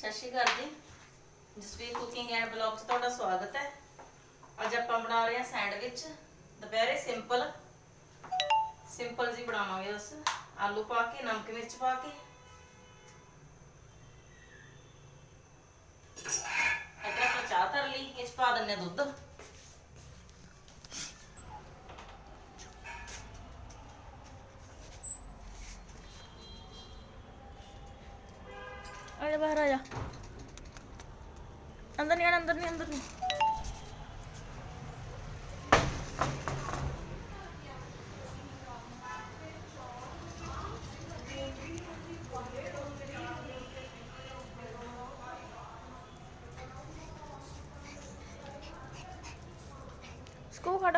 ਸਤਿ ਸ਼੍ਰੀ ਅਕਾਲ ਜੀ। Jasvir cooking and blog 'ਚ ਤੁਹਾਡਾ ਸਵਾਗਤ ਹੈ। ਅੱਜ ਆਪਾਂ ਬਣਾ ਰਹੇ ਹਾਂ ਸੈਂਡਵਿਚ। ਦੁਪਹਿਰੇ ਸਿੰਪਲ ਸਿੰਪਲ ਜੀ ਬਣਾਵਾਂਗੇ ਬਸ ਆਲੂ ਪਾ ਕੇ, ਨਮਕ ਮਿਰਚ ਪਾ ਕੇ। ਇੱਧਰ ਆਪਾਂ ਚਾਹ ਧਰ ਲਈ, ਇਹ 'ਚ ਪਾ ਦਿੰਨੇ ਦੁੱਧ। ਬਾਹਰ ਆ ਜਾ। ਅੰਦਰ ਨਹੀਂ ਆਣਾ ਅੰਦਰ ਨਹੀਂ ਅੰਦਰ ਨਹੀਂ ਸਕੂ ਖੜ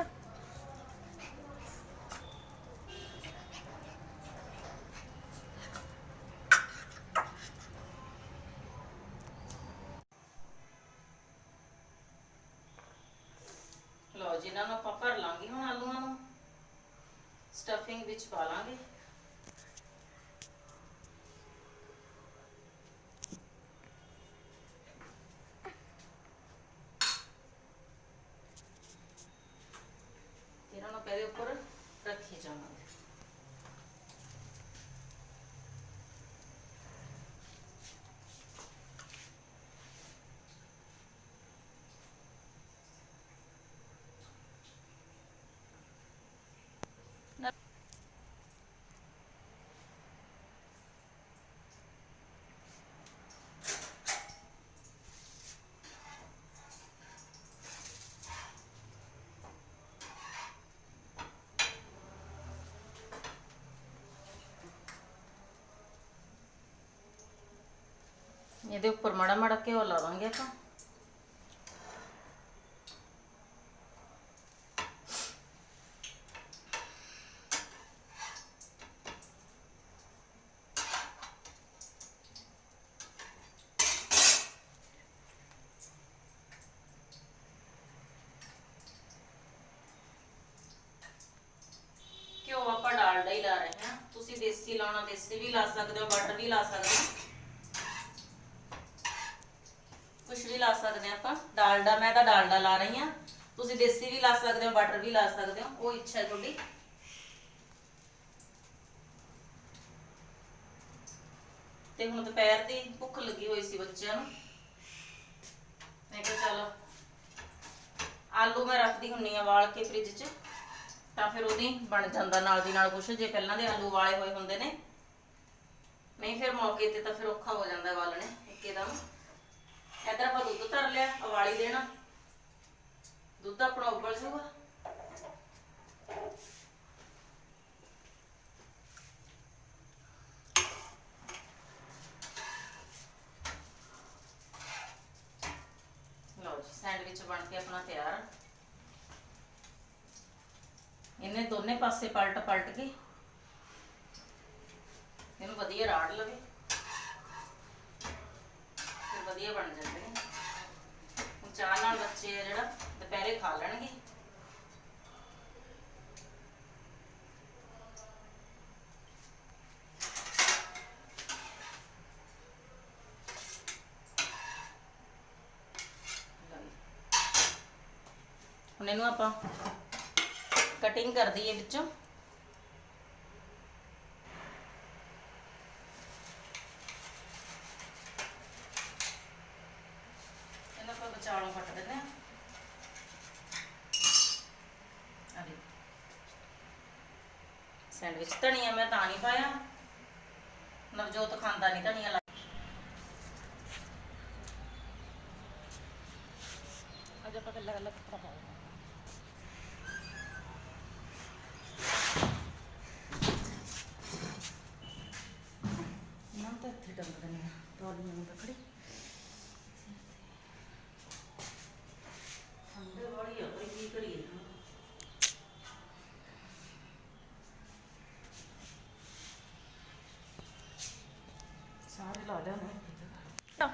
ਲਓ ਇਹਨਾਂ ਨੂੰ ਆਪਾਂ ਭਰ ਲਾਂਗੇ ਹੁਣ ਆਲੂਆਂ ਨੂੰ। ਸਟਫਿੰਗ ਵਿੱਚ ਪਾ ਲਾਂਗੇ ਤੇ ਇਹਨਾਂ ਨੂੰ ਪਹਿਲੇ ਉੱਪਰ ਰੱਖੀ ਜਾਵਾਂਗੇ ਇਹਦੇ ਉੱਪਰ ਮਾੜਾ ਮਾੜਾ ਘਿਓ ਲਾ ਦਾਂਗੇ ਆਪਾਂ। ਘਿਓ ਆਪਾਂ ਡਾਲਡਾ ਹੀ ਲਾ ਰਹੇ ਹਾਂ। ਤੁਸੀਂ ਦੇਸੀ ਲਾਉਣਾ, ਦੇਸੀ ਵੀ ਲਾ ਸਕਦੇ ਹੋ ਬਟਰ ਵੀ ਲਾ ਸਕਦੇ ਹੋ ਕੁਛ ਵੀ ਲਾ ਸਕਦੇ ਆ ਆਪਾਂ ਡਾਲਡਾ, ਮੈਂ ਤਾਂ ਡਾਲਡਾ ਲਾ ਰਹੀ ਆ ਤੁਸੀਂ ਦੇਸੀ ਵੀ ਲਾ ਸਕਦੇ ਹੋ, ਬਟਰ ਵੀ ਲਾ ਸਕਦੇ ਹੋ। ਉਹ ਇੱਛਾ ਤੁਹਾਡੀ। ਤੇ ਹੁਣ ਦੁਪਹਿਰ ਦੀ ਭੁੱਖ ਲੱਗੀ ਹੋਈ ਸੀ ਬੱਚਿਆਂ ਨੂੰ। ਮੈਂ ਕਿਹਾ ਚਲੋ, ਆਲੂ ਮੈਂ ਰੱਖਦੀ ਹੁੰਨੀ ਆ ਵਾਲ ਕੇ ਫ੍ਰਿਜ 'ਚ। ਤਾਂ ਫਿਰ ਉਹਦੀ ਬਣ ਜਾਂਦਾ ਨਾਲ ਦੀ ਨਾਲ ਕੁਛ, ਜੇ ਪਹਿਲਾਂ ਦੇ ਆਲੂ ਵਾਲੇ ਹੋਏ ਹੁੰਦੇ ਨੇ। ਨਹੀਂ ਫਿਰ ਮੌਕੇ ਤੇ ਤਾਂ ਫਿਰ ਔਖਾ ਹੋ ਜਾਂਦਾ ਵਾਲਣੇ ਇੱਕਦਮ। ਇੱਧਰ ਆਪਾਂ ਦੁੱਧ ਧਰ ਲਿਆ, ਉਬਾਲੀ ਦੇਣਾ। ਦੁੱਧ ਆਪਣਾ ਉਬਲ ਜੂਗਾ ਲਓ ਜੀ, ਸੈਂਡਵਿਚ ਬਣ ਕੇ ਆਪਣਾ ਤਿਆਰ। ਇਹਨੇ ਦੋਨੇ ਪਾਸੇ ਪਲਟ ਪਲਟ ਕੇ ਇਹਨੂੰ ਵਧੀਆ ਰਾੜ ਲਵੇ। ਵਧੀਆ ਬਣ ਜਾਂਦੇ ਨੇ। ਹੁਣ ਚਾਹ ਨਾਲ ਬੱਚੇ ਆ ਜਿਹੜਾ ਦੁਪਹਿਰੇ ਖਾ ਲੈਣਗੇ। ਹੁਣ ਇਹਨੂੰ ਆਪਾਂ ਕਟਿੰਗ ਕਰ ਦਈਏ ਵਿੱਚੋਂ ਇਹਨਾਂ ਆਪਾਂ ਵਿਚਾਲੋਂ ਕੱਟ ਦਿੰਦੇ ਆ ਆ ਦੇ ਸੈਂਡਵਿਚ ਧਨੀਆ ਮੈਂ ਤਾਂ ਨਹੀਂ ਪਾਇਆ। ਨਵਜੋਤ ਖਾਂਦਾ ਨਹੀਂ ਧਨੀਆ ਲਾ ਅੱਜ ਆਪਾਂ ਕੱਲਾ ਕੱਲਾ ਕੱਪੜਾ ਪਾਉਂਦੇ ਨਾ ਤਾਂ ਇੱਥੇ ਟੰਗ ਦਿੰਦੇ ਆ ਟੋਲੀਆਂ ਨੂੰ ਤਕੜੀ ਠੰਡੇ ਵਾਲੀ ਆ ਕੋਈ ਕੀ ਕਰੀਏ ਸਾਰੇ ਲਾ ਲਿਆ ਮੈਂ ਤਾਂ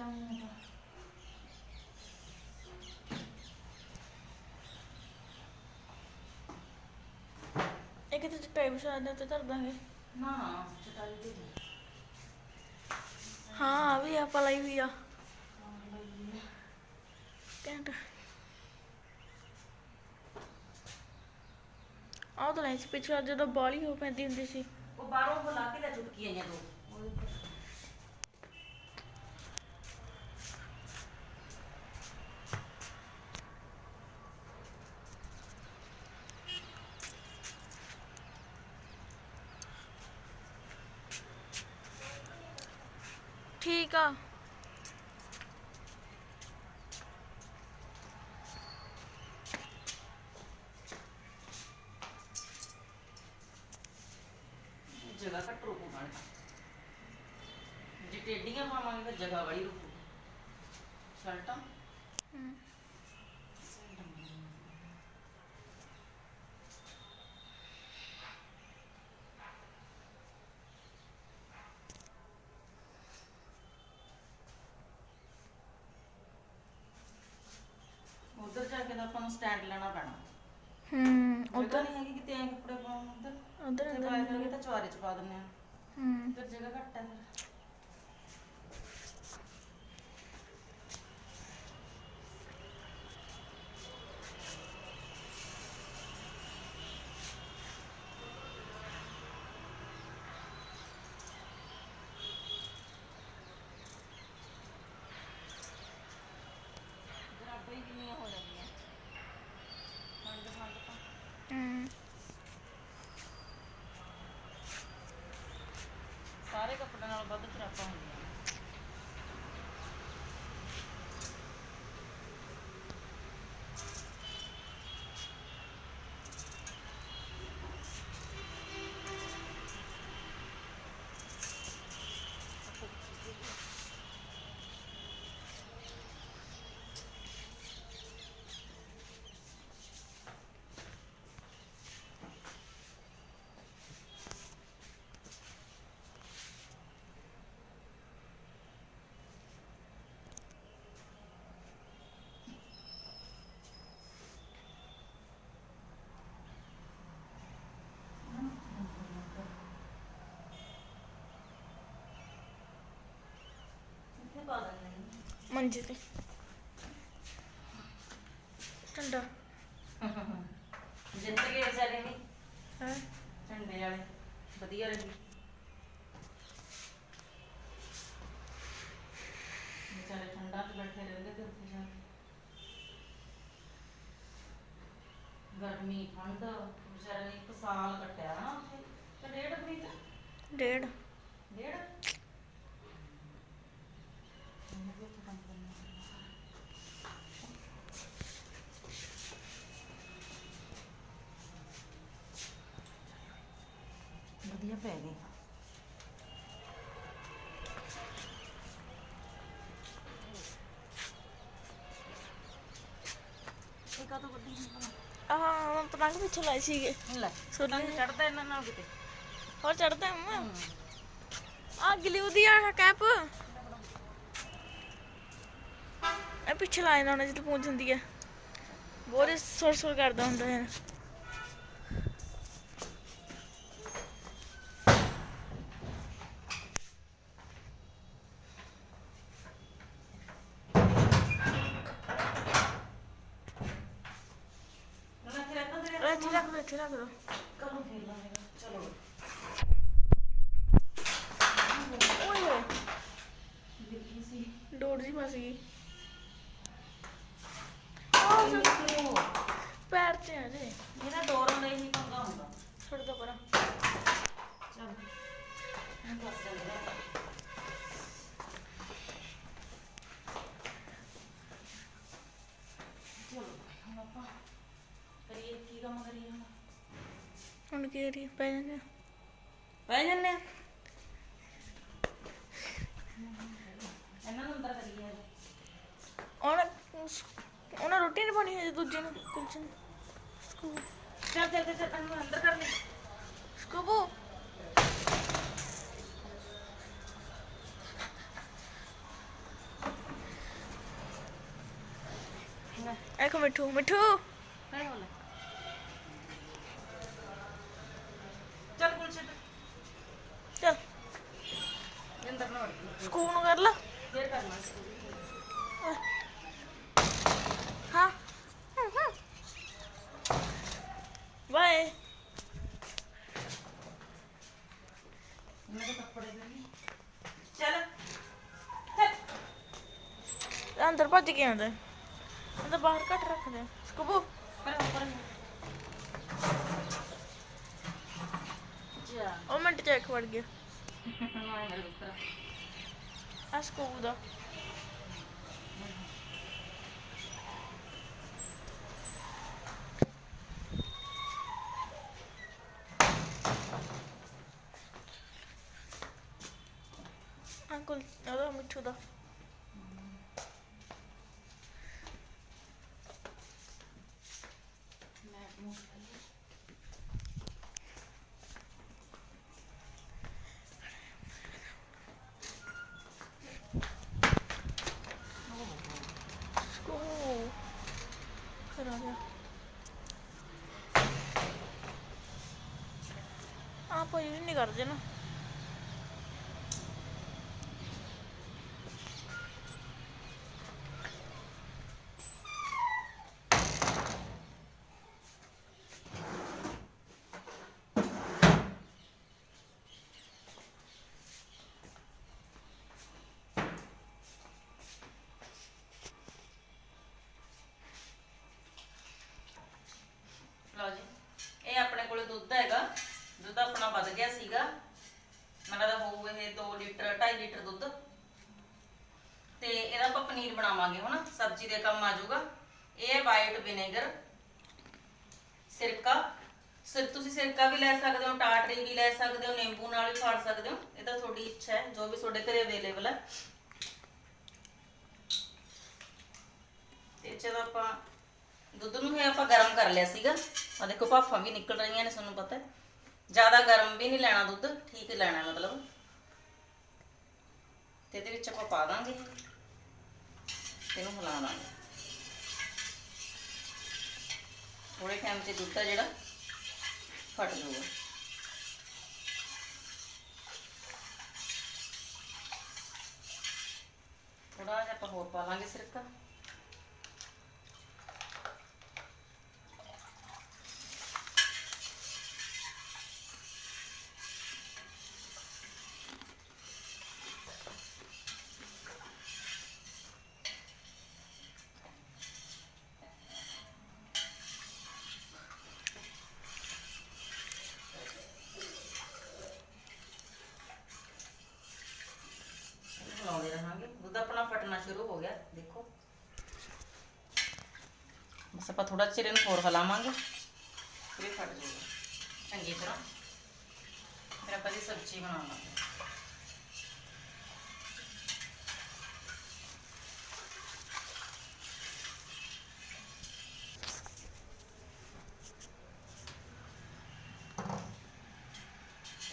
ਨਹੀਂ ਇਹ ਕਿਤੇ ਚਟਾਈ ਵਿਛਾ ਦੇ ਉੱਤੇ ਧਰ ਦਾਂਗੇ। ਨਾ ਚਟਾਈ ਤੇ। ਹਾਂ। ਆ ਵੀ ਆ ਪਲਾਈ ਵੀ ਆ। ਘੈਂਟ। ਆਹ ਤਾਂ ਨਹੀਂ ਸੀ ਪਿਛਲਾ ਜਦੋਂ ਬਾਲੀ ਹੋ ਪੈਂਦੀ ਹੁੰਦੀ ਸੀ। ਉਹ ਬਾਹਰੋਂ ਬੁਲਾ ਕੇ ਲੈ ਚੁਟਕੀ ਆਈਆਂ ਦੋ। ਠੀਕ ਆ। ਜਗ੍ਹਾ ਘੱਟ ਰੁਕੂ ਨਾਲ ਜੇ ਟੇਡੀਆਂ ਪਾਵਾਂਗੇ ਫਿਰ ਜਗ੍ਹਾ ਬੜੀ ਰੁਕੂ। ਸ਼ਰਟਾਂ ਹਮ। ਉਧਰ ਜਾ ਕੇ ਤਾਂ ਆਪਾਂ ਨੂੰ ਸਟੈਂਡ ਲੈਣਾ ਪੈਣਾ। ਹੂੰ ਉਧਰ। ਨਹੀਂ ਹੈਗੀ ਕਿਤੇ ਐ ਕੱਪੜੇ ਪਾਉਣ ਉਧਰ ਉਧਰ ਤੇ ਪਾਏ ਹੋਣਗੇ ਤਾਂ ਚਵਾਰੇ ਚ ਪਾ ਦਿੰਦੇ ਆ ਹੂੰ। ਉਧਰ ਜਗ੍ਹਾ ਘੱਟ ਹੈ ਫਿਰ ਜਰਾਬਾਂ ਹੀ ਕਿੰਨੀਆਂ ਹੋ ਜਾਂਦੀਆਂ ਫੰਡ ਫੰਡ ਤਾਂ ਹੂੰ ਸਾਰੇ ਕੱਪੜਿਆਂ ਨਾਲ ਵੱਧ ਖਰਾਬਾਂ ਹੁੰਦੀਆਂ ਕਿੱਥੇ ਪਾ ਦਿੰਦੇ ਨੇ ਮੰਜੇ ਤੇ। ਠੰਡਾ। ਜਿੱਤ ਗਏ ਵਿਚਾਰੇ ਵੀ। ਹੈ? ਝੰਡੇ ਵਾਲੇ। ਵਧੀਆ ਰਹੀ ਵਿਚਾਰੇ ਠੰਡਾ ਚ ਬੈਠੇ ਰਹਿੰਦੇ ਤੇ ਉੱਥੇ ਜਾ ਕੇ। ਗਰਮੀ ਠੰਡ ਵਿਚਾਰੇ ਨੇ ਇੱਕ ਸਾਲ ਕੱਟਿਆ ਨਾ ਉੱਥੇ। ਤੇ ਡੇਢ ਮਹੀਨਾ? ਡੇਢ। ਡੇਢ ਉਹਨੇ ਵੀ ਉੱਥੇ ਕੰਮ ਕਰਨਾ ਵਧੀਆ ਪੈ ਗਏ ਇਹ ਕਾ ਤੋਂ ਵੱਡੀ ਨਹੀਂ ਬਣਾ ਆਹ ਪਤੰਗ ਪਿੱਛੇ ਲਾਏ ਸੀਗੇ ਲੈ ਸੋਨੇ ਸੁਣਨ ਚੜਦਾ ਇਹਨਾਂ ਨਾਲ ਕਿਤੇ ਹੋਰ ਚੜਦਾ ਮੰਮਾ ਆ ਗਲੂ ਦੀ ਆ ਕੈਪ ਇਹ ਪਿੱਛੇ ਨਾ ਉਹਨੇ ਜਦੋਂ ਪਹੁੰਚ ਜਾਂਦੀ ਹੈ ਬਹੁਤ ਸੁਰ ਸੁਰ ਕਰਦਾ ਹੁੰਦਾ ਹੈ ਉਹਨਾਂ ਤੇ ਰਹਿਤਾ ਤੇਰੇ ਉਹ ਇੱਥੇ ਰੱਖ ਦੋ ਇੱਥੇ ਰੱਖ ਦੋ ਕਦੋਂ ਫੇਰ ਲਾਏਗਾ ਚਲੋ ਓਏ ਹੋਏ ਦੇਖੀ ਡੋਰ ਜੀ ਫਸ ਗਈ ਪੈਰ ਤੇ ਆ ਜੇ। ਇਹਦਾ ਡੋਰਾਂ ਦਾ ਹੀ ਪੰਗਾ ਹੁੰਦਾ। ਛੱਡ ਦੋ ਪਰਾਂ। ਚੱਲ। ਹੁਣ ਬਸ ਕੀ ਕਰੀਏ ਪੈ ਜਾਂਦੇ। ਪੈ ਜੰਨੇ ਇਹਨਾਂ ਨੂੰ ਅੰਦਰ ਕਰੀ ਜਾ ਉਹਨਾਂ ਉਹਨਾਂ ਰੋਟੀ ਨਹੀਂ ਪਾਣੀ ਹੈ ਦੂਜੇ ਨੂੰ ਕੁਲਚਨ ਸਕੂ ਚੱਲ ਚੱਲ ਚੱਲ ਇਹਨੂੰ ਅੰਦਰ ਕਰ ਲੈ ਸਕੂਬੂ। ਇੱਕ ਮਿੱਠੂ ਮਿੱਠੂ। ਨਹੀਂ ਹੋਣਾ ਅੰਦਰ ਭੱਜ ਕੇ ਆਉਂਦਾ। ਅੰਦਰ ਬਾਹਰ ਘੱਟ ਰੱਖਦੇ ਸਕੂਬੂ। ਪਰੇ ਹੋ, ਜਾ ਉਹ ਮਿੰਟ ਚ ਇੱਕ ਵੜ ਗਿਆ। ਮੈਂ ਆ ਸਕੂਬੂ ਦਾ। ਅੰਕਲ ਉਹਦਾ ਮਿੱਠੂ ਦਾ ਮੈਂ ਮੂੰਹ ਸਕੂਬੂ ਕਰ ਆ ਗਿਆ। ਆਪ ਇਹ ਨਹੀਂ ਕਰਦੇ ਨਾ ਲਓ ਜੀ ਇਹ ਆਪਣੇ ਕੋਲੇ ਦੁੱਧ ਹੈਗਾ ਦੁੱਧ ਆਪਣਾ ਵੱਧ ਗਿਆ ਸੀਗਾ ਮੈਨੂੰ ਲੱਗਦਾ ਹੋਊ ਇਹ 2 ਲੀਟਰ 2.5 ਲੀਟਰ ਦੁੱਧ ਤੇ ਇਹਦਾ ਆਪਾਂ ਪਨੀਰ ਬਣਾਵਾਂਗੇ ਹੁਣ ਸਬਜ਼ੀ ਦੇ ਕੰਮ ਆ ਜਾਊਗਾ। ਇਹ ਹੈ ਵਾਈਟ ਵਿਨੇਗਰ ਸਿਰਕਾ। ਸਿਰ ਤੁਸੀਂ ਸਿਰਕਾ ਵੀ ਲੈ ਸਕਦੇ ਹੋ, ਟਾਟਰੀ ਵੀ ਲੈ ਸਕਦੇ ਹੋ, ਨਿੰਬੂ ਨਾਲ ਵੀ ਫਾੜ ਸਕਦੇ ਹੋ। ਇਹ ਤਾਂ ਤੁਹਾਡੀ ਇੱਛਾ ਹੈ, ਜੋ ਵੀ ਤੁਹਾਡੇ ਘਰੇ ਅਵੇਲੇਬਲ ਹੈ। ਤੇ ਚਲੋ ਆਪਾਂ ਦੁੱਧ ਨੂੰ ਵੀ ਆਪਾਂ ਗਰਮ ਕਰ ਲਿਆ ਸੀਗਾ। ਆ ਦੇਖੋ, ਭਾਫਾਂ ਵੀ ਨਿਕਲ ਰਹੀਆਂ ਨੇ, ਤੁਹਾਨੂੰ ਪਤਾ ਹੈ। ਜ਼ਿਆਦਾ ਗਰਮ ਵੀ ਨਹੀਂ ਲੈਣਾ ਦੁੱਧ, ਠੀਕ ਲੈਣਾ ਮਤਲਬ। ਤੇ ਇਹਦੇ ਵਿੱਚ ਆਪਾਂ ਪਾ ਦਾਂਗੇ। ਇਹਨੂੰ ਹਿਲਾ ਲਾਂਗੇ। ਥੋੜੇ ਟਾਈਮ 'ਚ ਦੁੱਧ ਆ ਜਿਹੜਾ ਫਟ ਜਾਊਗਾ। ਥੋੜਾ ਜਿਹਾ ਆਪਾਂ ਹੋਰ ਪਾ ਲਾਂਗੇ ਸਿਰਕਾ ਲਾਉਂਦੇ ਰਹਾਂਗੇ ਦੁੱਧ ਆਪਣਾ ਫਟਣਾ ਸ਼ੁਰੂ ਹੋ ਗਿਆ ਦੇਖੋ ਬਸ ਆਪਾਂ ਥੋੜਾ ਚਿਰ ਇਹਨੂੰ ਹੋਰ ਹਲਾਵਾਂਗੇ। ਫਿਰ ਇਹ ਫਟ ਜਾਊਗਾ ਚੰਗੀ ਤਰ੍ਹਾਂ। ਫਿਰ ਆਪਾਂ ਦੀ ਸਬਜ਼ੀ ਬਣਾਵਾਂਗੇ।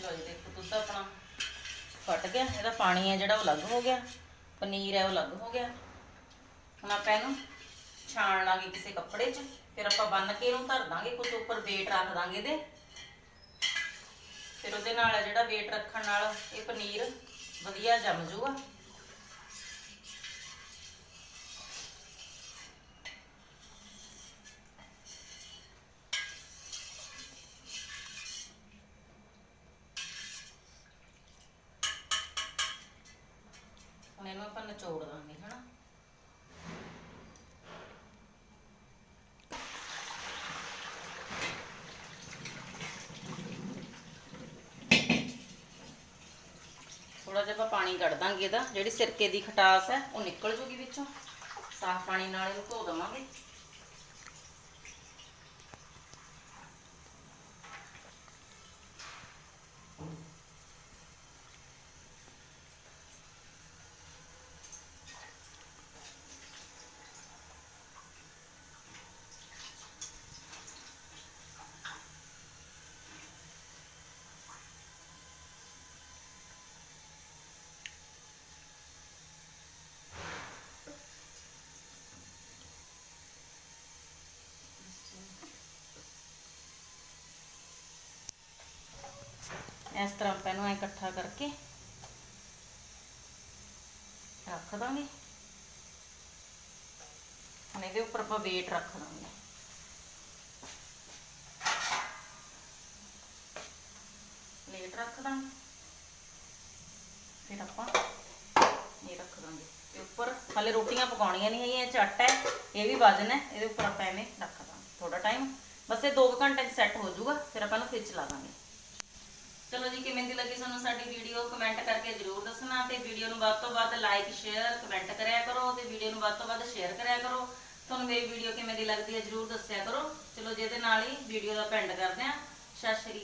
ਲਓ ਜੀ, ਦੇਖੋ, ਦੁੱਧ ਆਪਣਾ ਫਟ ਗਿਆ। ਇਹਦਾ ਪਾਣੀ ਹੈ ਜਿਹੜਾ, ਉਹ ਅਲੱਗ ਹੋ ਗਿਆ। ਪਨੀਰ ਹੈ, ਉਹ ਅਲੱਗ ਹੋ ਗਿਆ। ਹੁਣ ਆਪਾਂ ਇਹਨੂੰ ਛਾਣ ਲਾਂਗੇ ਕਿਸੇ ਕੱਪੜੇ 'ਚ, ਫਿਰ ਆਪਾਂ ਬੰਨ ਕੇ ਇਹਨੂੰ ਧਰ ਦਾਂਗੇ ਕੁਝ ਉੱਪਰ ਵੇਟ ਰੱਖ ਦਾਂਗੇ ਇਹਦੇ। ਫਿਰ ਉਹਦੇ ਨਾਲ ਜਿਹੜਾ ਵੇਟ ਰੱਖਣ ਨਾਲ ਇਹ ਪਨੀਰ ਵਧੀਆ ਜੰਮ ਜੂਗਾ ਹੁਣ ਇਹਨੂੰ ਆਪਾਂ ਨਿਚੋੜ ਦਾਂਗੇ ਹਨਾ ਥੋੜਾ ਜਿਹਾ ਆਪਾਂ ਪਾਣੀ ਕੱਢ ਦਾਂਗੇ ਇਹਦਾ। ਜਿਹੜੀ ਸਿਰਕੇ ਦੀ ਖਟਾਸ ਹੈ, ਉਹ ਨਿਕਲ ਜੂਗੀ ਵਿੱਚੋਂ। ਸਾਫ਼ ਪਾਣੀ ਨਾਲ ਇਹਨੂੰ ਧੋ ਦੇਵਾਂਗੇ। ਇਸ ਤਰ੍ਹਾਂ ਆਪਾਂ ਇਹਨੂੰ ਐ ਇਕੱਠਾ ਕਰਕੇ ਰੱਖ ਦਾਂਗੇ। ਹੁਣ ਇਹਦੇ ਉੱਪਰ ਆਪਾਂ weight ਰੱਖ ਦਾਂਗੇ। ਪਲੇਟ ਰੱਖ ਦਾਂਗੇ। ਫਿਰ ਆਪਾਂ ਇਹ ਰੱਖ ਦਾਂਗੇ। ਤੇ ਉੱਪਰ ਹਾਲੇ ਰੋਟੀਆਂ ਪਕਾਉਣੀਆਂ ਨਹੀਂ ਹੈਗੀਆਂ, ਇਹ ਚੱਟ ਹੈ, ਇਹ ਵੀ ਵਜਨ ਹੈ ਇਹਦੇ ਉੱਪਰ ਆਪਾਂ ਐਵੇਂ ਰੱਖ ਦਾਂਗੇ। ਥੋੜਾ ਟਾਈਮ ਬਸ ਇਹ 2 ਘੰਟੇ 'ਚ ਸੈੱਟ ਹੋ ਜਾਊਗਾ, ਫਿਰ ਆਪਾਂ ਇਹਨੂੰ ਫ੍ਰਿਜ 'ਚ ਲਾ ਦਾਂਗੇ। ਚਲੋ ਜੀ, ਕਿਵੇਂ ਦੀ ਲੱਗੀ ਤੁਹਾਨੂੰ ਸਾਡੀ ਵੀਡੀਓ ਕਮੈਂਟ ਕਰਕੇ ਜਰੂਰ ਦੱਸਣਾ ਤੇ ਵੀਡੀਓ ਨੂੰ ਵੱਧ ਤੋਂ ਵੱਧ ਲਾਈਕ ਸ਼ੇਅਰ ਕਮੈਂਟ ਕਰਿਆ ਕਰੋ ਤੇ ਵੀਡੀਓ ਨੂੰ ਵੱਧ ਤੋਂ ਵੱਧ ਸ਼ੇਅਰ ਕਰਿਆ ਕਰੋ। ਤੁਹਾਨੂੰ ਮੇਰੀ ਵੀਡੀਓ ਕਿਵੇਂ ਦੀ ਲੱਗਦੀ ਹੈ ਜਰੂਰ ਦੱਸਿਆ ਕਰੋ। ਚਲੋ ਜਿਹਦੇ ਨਾਲ ਹੀ ਵੀਡੀਓ ਦਾ ਪੈਂਡ ਕਰਦੇ ਹਾਂ। ਸਤਿ ਸ਼੍ਰੀ